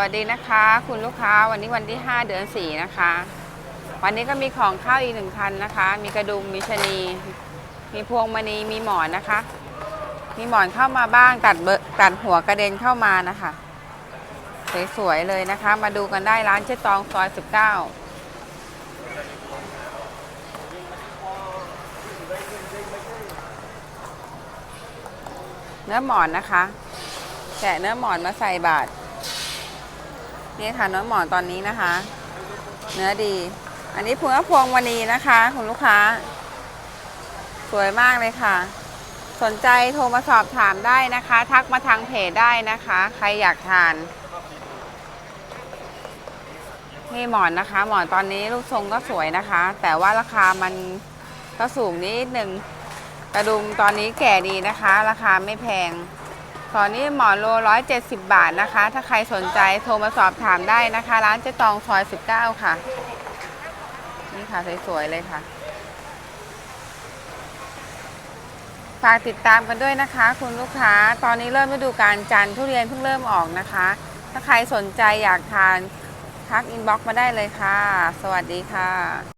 วัสดีนะคะ คุณลูกค้าวันนี้วันที่ 5 เดือน 4 นะคะ วันนี้ก็มีของเข้าอีกหนึ่งคันนะคะ มีกระดุมมีชะนี มีพวงมณีมีหมอนนะคะ มีหมอนเข้ามาบ้างตัดเบอร์ตัดหัวกระเด็นเข้ามานะคะสวยๆเลยนะคะ มาดูกันได้ร้านเจ๊ตองซอย 19เนื้อหมอนนะคะ แกะเนื้อหมอนมาใส่บาท นี่ค่ะน้อหมอนตอนนี้นะคะ เนื้อดี อันนี้พวงพวงมณีนะคะคุณลูกค้า สวยมากเลยค่ะ สนใจโทรมาสอบถามได้นะคะ ทักมาทางเพจได้นะคะ ใครอยากทานนี่หมอนนะคะ หมอนตอนนี้รูปทรงก็สวยนะคะ แต่ว่าราคามันก็สูงนิดหนึ่งกระดุมตอนนี้แก่ดีนะคะ ราคาไม่แพง ตอนนี้หมอนโลร้อยเจ็ดสิบบาทนะคะ ถ้าใครสนใจโทรมาสอบถามได้นะคะ ร้านเจ๊ตองซอยสิบเก้าค่ะ นี่ค่ะ สวยๆ เลยค่ะ ฝากติดตามกันด้วยนะคะ คุณลูกค้า ตอนนี้เริ่มฤดูการจันทุเรียนเพิ่งเริ่มออกนะคะ ถ้าใครสนใจอยากทานทักอินบ็อกซ์มาได้เลยค่ะ สวัสดีค่ะ